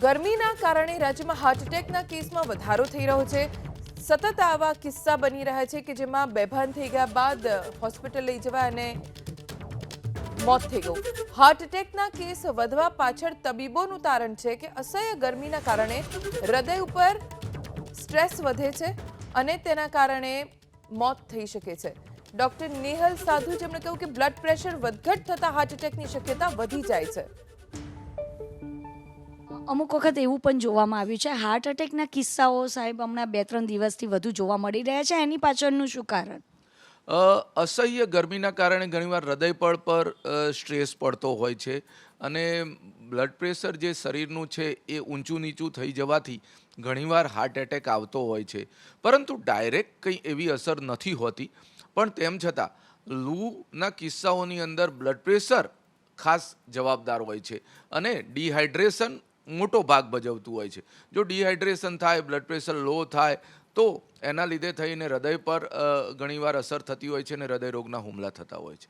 ગરમીના કારણે રાજ્યમાં હાર્ટ એટેકના કેસમાં વધારો થઈ રહ્યો છે. સતત આવા કિસ્સા બની રહ્યા છે કે જેમાં બેભાન થઈ ગયા બાદ હોસ્પિટલ લઈ જવા અને મોત થઈ ગયું. હાર્ટ એટેકના કેસ વધવા પાછળ તબીબોનું તારણ છે કે અસહ્ય ગરમીના કારણે હૃદય ઉપર સ્ટ્રેસ વધે છે અને તેના કારણે મોત થઈ શકે છે. ડોક્ટર નેહલ સાધુ જેમણે કહ્યું કે બ્લડ પ્રેશર વધઘટ થતાં હાર્ટ એટેકની શક્યતા વધી જાય છે. અમુક વખત એવું પણ જોવામાં આવ્યું છે હાર્ટ અટેકના કિસ્સાઓ સાહેબ હમણાં બે ત્રણ દિવસથી વધુ જોવા મળી રહ્યા છે, એની પાછળનું શું કારણ? અસહ્ય ગરમીના કારણે ઘણીવાર હૃદયપળ પર સ્ટ્રેસ પડતો હોય છે અને બ્લડ પ્રેશર જે શરીરનું છે એ ઊંચું નીચું થઈ જવાથી ઘણીવાર હાર્ટ એટેક આવતો હોય છે. પરંતુ ડાયરેક્ટ કંઈ એવી અસર નથી હોતી. પણ તેમ છતાં, લૂના કિસ્સાઓની અંદર બ્લડ પ્રેશર ખાસ જવાબદાર હોય છે અને ડિહાઇડ્રેશન મોટો ભાગ ભજવતું હોય છે. જો ડિહાઇડ્રેશન થાય બ્લડ પ્રેશર લો થાય, તો એના લીધે થઈને હૃદય પર ઘણીવાર અસર થતી હોય છે અને હૃદય રોગના હુમલા થતા હોય છે.